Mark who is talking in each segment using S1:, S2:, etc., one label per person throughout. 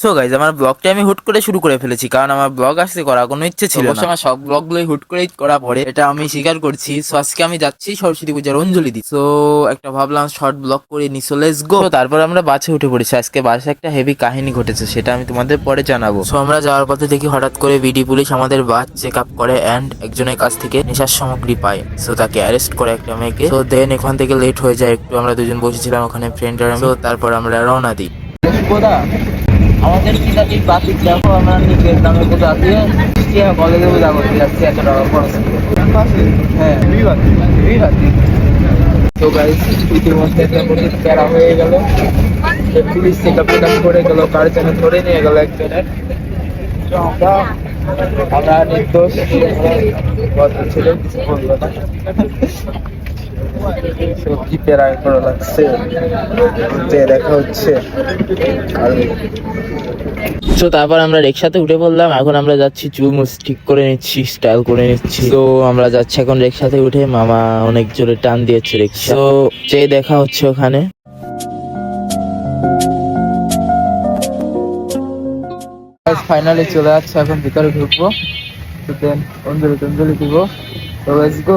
S1: So guys আমার ব্লগটা আমি হুট করে শুরু করে ফেলেছি কারণ আমার ব্লগ আসতে করার কোনো ইচ্ছে ছিল না। আমার সব ব্লগগুলোই হুট করেই করা পড়ে এটা আমি স্বীকার করছি। সো আজকে আমি যাচ্ছি সরস্বতী পূজার অঞ্জলি দিই সো একটা ভাবলাম শর্ট ব্লগ করে নি সো লেটস গো তারপর আমরা বাসে উঠে পড়েছি। আজকে বাসে একটা হেভি কাহিনী ঘটেছে সেটা আমি তোমাদের পরে জানাব। সো আমরা যাওয়ার পথে দেখি হঠাৎ করে বিডি পুলিশ আমাদের বাস চেক আপ করে অ্যান্ড একজনের কাছ থেকে নেশার সামগ্রী পায়। সো তাকে অ্যারেস্ট করে একটা মেয়েকে। সো দেন এখান থেকে লেট হয়ে যায় একটু আমরা দুজন বসেছিলাম ওখানে ফ্রেন্ড আর তারপর আমরা রওনা দিই। আমাদের কি জাতি বাকি দেখো, আমরা নিজের নামে কোথাও দিয়ে কলেজে বোঝা করতে যাচ্ছি এত টাকা খরচ হ্যাঁ। তো একটা পুলিশ আপ করে ধরে নিয়ে আমরা আমরা নির্দোষ ছিল সত্যি প্যারায় করা লাগছে। যে দেখা হচ্ছে। তো তারপর আমরা রিক্সাতে উঠে পড়লাম। এখন আমরা যাচ্ছি চুল মুছ ঠিক করে নিচ্ছি স্টাইল করে নিচ্ছি। তো আমরা যাচ্ছি এখন রিক্সাতে উঠে। মামা অনেক জোরে টান দিয়েছে রিক্সা। তো যে দেখা হচ্ছে ওখানে। ফাইনালি চলে যাচ্ছে এখন ভিতরে ঢুকবো। দেন অঞ্জলি টঞ্জলি দিব। তো লেটস গো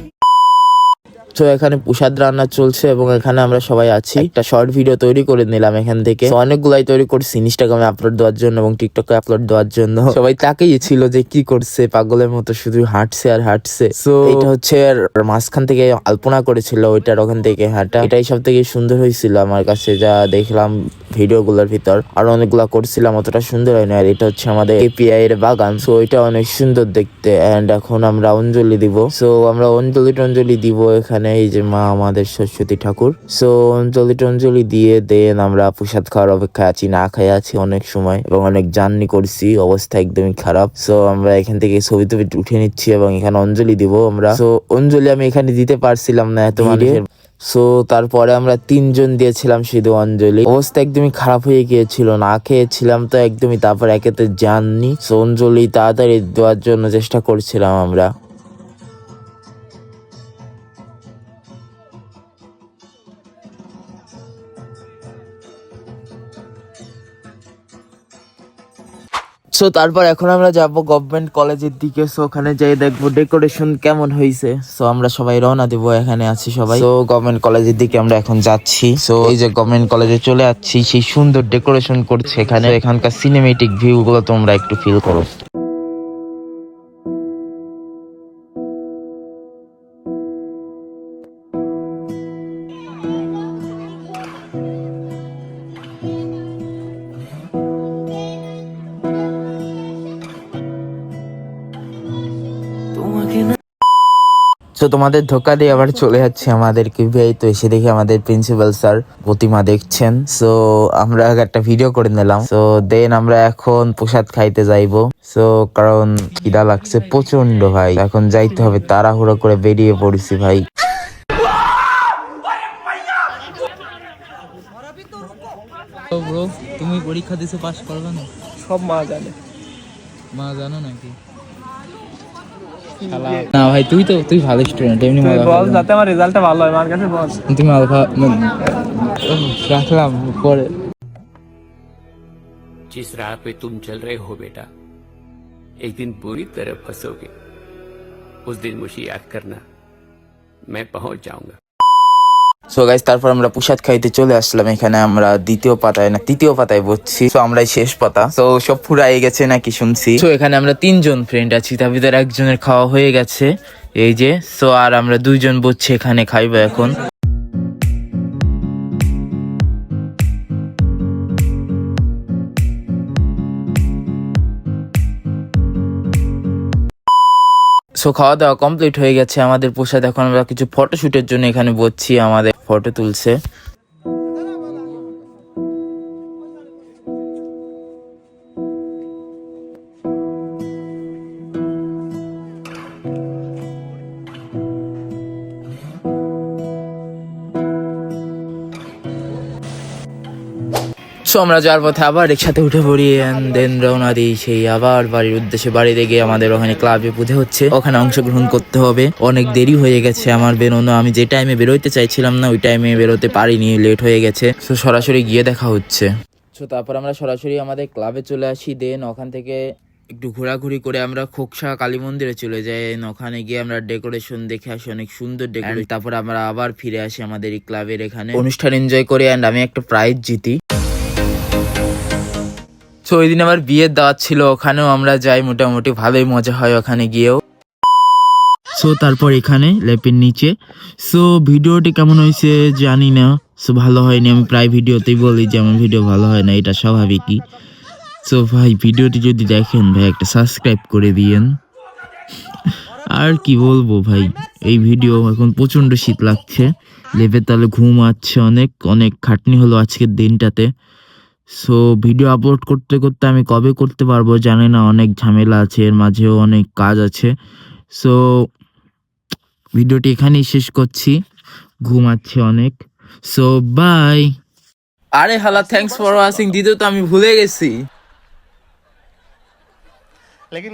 S1: তো এখানে প্রসাদ রান্না চলছে এবং এখানে আমরা সবাই আছি। একটা শর্ট ভিডিও তৈরি করে নিলাম এখান থেকে। অনেকগুলাই তৈরি করছি ইনস্টাগ্রামে আপলোড দেওয়ার জন্য এবং টিকটকে আপলোড দেওয়ার জন্য। সবাই তাকেই ছিল যে কি করছে পাগলের মতো শুধু হাঁটছে আর হাঁটছে। তো এটা হচ্ছে আর মাঝখান থেকে আলপনা করেছিল ওইটার ওখান থেকে হাঁটা। এটাই সব থেকে সুন্দর হয়েছিল আমার কাছে যা দেখলাম ভিডিও গুলোর ভিতর। আর অনেকগুলা করছিলাম অতটা সুন্দর হয় না আর এটা হচ্ছে আমাদের এপিআই এর বাগান। সো এটা অনেক সুন্দর দেখতে। এন্ড এখন আমরা অঞ্জলি দিব। সো আমরা অঞ্জলি টঞ্জলি দিব এখানে। এই যে মা আমাদের সরস্বতী ঠাকুর। সো অঞ্জলি টঞ্জলি দিয়ে দেন আমরা প্রসাদ খাওয়ার অপেক্ষায় আছি না খাই আছি অনেক সময়। এবং অনেক জার্নি করছি। অবস্থা একদমই খারাপ। সো আমরা এখান থেকে ছবি টবি উঠে নিচ্ছি এবং এখানে অঞ্জলি দিব আমরা। সো অঞ্জলি আমি এখানে দিতে পারছিলাম না এত মানুষের সো তারপরে আমরা তিনজন দিয়েছিলাম সিধু অঞ্জলি। অবস্থা একদমই খারাপ হয়ে গিয়েছিল, না খেয়েছিলাম তো একদমই, তারপর একেতে জাননি সো অঞ্জলি তাড়াতাড়ি দেওয়ার জন্য চেষ্টা করছিলাম আমরা। সো তারপর এখন আমরা যাব গভর্নমেন্ট কলেজের দিকে। সো ওখানে যাই দেখব ডেকোরেশন কেমন হয়েছে সো আমরা সবাই রওনা দেবো, এখানে আছি সবাই। সো গভর্নমেন্ট কলেজের দিকে আমরা এখন যাচ্ছি। সো এই যে গভর্নমেন্ট কলেজে চলে যাচ্ছি সেই সুন্দর ডেকোরেশন করছে এখানে। এখানকার সিনেমেটিক ভিউ গুলো তোমরা একটু ফিল করো। তো তোমাদের ধোকা দিয়ে আবার চলে যাচ্ছে আমাদের কিভিআই তো এসে দেখি আমাদের প্রিন্সিপাল স্যার প্রতিমা দেখছেন। সো আমরা একটা ভিডিও করে নিলাম। সো দেন আমরা এখন প্রসাদ খাইতে যাইবো। সো কারণ খিদা লাগছে প্রচণ্ড ভাই। এখন যাইতে হবে তাড়াহুড়ো করে বেরিয়ে পড়ছি ভাই।
S2: তুমি পরীক্ষা দিছো পাস করবে না?
S3: সব মা জানে।
S2: মা জানো নাকি? না ভাই তুই তো তুই ভালো স্টুডেন্ট এমনি
S3: তুই
S2: মজা
S3: বল যাতে আমার রেজাল্টটা ভালো হয় আমার কাছে বল
S2: তুমি আলফা রাখলাম পরে
S4: जिस राह पे तुम चल रहे हो बेटा एक दिन बुरी तरह फंसोगे उस दिन मुझे याद करना मैं पहुंच जाऊंगा
S1: সো গাইজ তারপর আমরা প্রসাদ খাইতে চলে আসলাম। এখানে আমরা দ্বিতীয় পাতায় না, তৃতীয় পাতায় বসছি। তো আমরাই শেষ পাতা। তো সব ফুরাই গেছে নাকি শুনছি। তো এখানে আমরা তিনজন ফ্রেন্ড আছি। তার ভিতরে একজনের খাওয়া হয়ে গেছে। এই যে সো আর আমরা দুইজন বসছি এখানে খাইবো এখন। সো খাওয়া দাওয়া কমপ্লিট হয়ে গেছে। আমাদের পোশাক এখন আমরা কিছু ফটোশুটের জন্য এখানে বসছি। আমাদের ফটো তুলছে। সো আমরা যাওয়ার পথে আবার একসাথে উঠে পড়ি then রওনা দিই সেই আবার বাড়ির উদ্দেশ্যে। বাড়িতে গিয়ে আমাদের ওখানে ক্লাবে পুঁতে হচ্ছে। ওখানে অংশগ্রহণ করতে হবে। অনেক দেরি হয়ে গেছে আমার বেরোনো। আমি যে টাইমে বেরোতে চাইছিলাম না ওই টাইমে বেরোতে পারিনি লেট হয়ে গেছে। সো সরাসরি গিয়ে দেখা হচ্ছে। সো তারপর আমরা সরাসরি আমাদের ক্লাবে চলে আসি। দেন ওখান থেকে একটু ঘোরাঘুরি করে আমরা খোকসা কালী মন্দিরে চলে যাই। ওখানে গিয়ে আমরা ডেকোরেশন দেখে আসি অনেক সুন্দর ডেকোরেশন তারপর আমরা আবার ফিরে আসি আমাদের এই ক্লাবের এখানে। অনুষ্ঠান এনজয় করে অ্যান্ড আমি একটা প্রাইজ জিতি। তো ওই দিন আমার বিয়ের দাওয়াত ছিল, ওখানেও আমরা যাই, মোটামুটি ভালোই মজা হয় ওখানে গিয়েও। সো তারপর এখানে, ল্যাপের নিচে। সো ভিডিওটি কেমন হয়েছে জানি না। সো ভালো হয়নি, আমি প্রায় ভিডিওতেই বলি যে আমার ভিডিও ভালো হয় না, এটা স্বাভাবিকই। সো ভাই, ভিডিওটি যদি দেখেন, ভাই, একটা সাবস্ক্রাইব করে দিয়েন। আর কি বলব, ভাই, এই ভিডিও এখন প্রচণ্ড শীত লাগছে। লেপের তালে ঘুম আসছে অনেক অনেক খাটনি হলো আজকের দিনটাতে। সো ভিডিও আপলোড করতে করতে আমি কবে করতে পারব জানি না অনেক ঝামেলা আছে এর মাঝেও অনেক কাজ আছে। সো ভিডিওটি এখানেই শেষ করছি ঘুমাচ্ছে অনেক। সো বাই আরে হালা থ্যাংকস ফর ওয়াচিং দিতে তো আমি ভুলে গেছি।
S5: লেকিন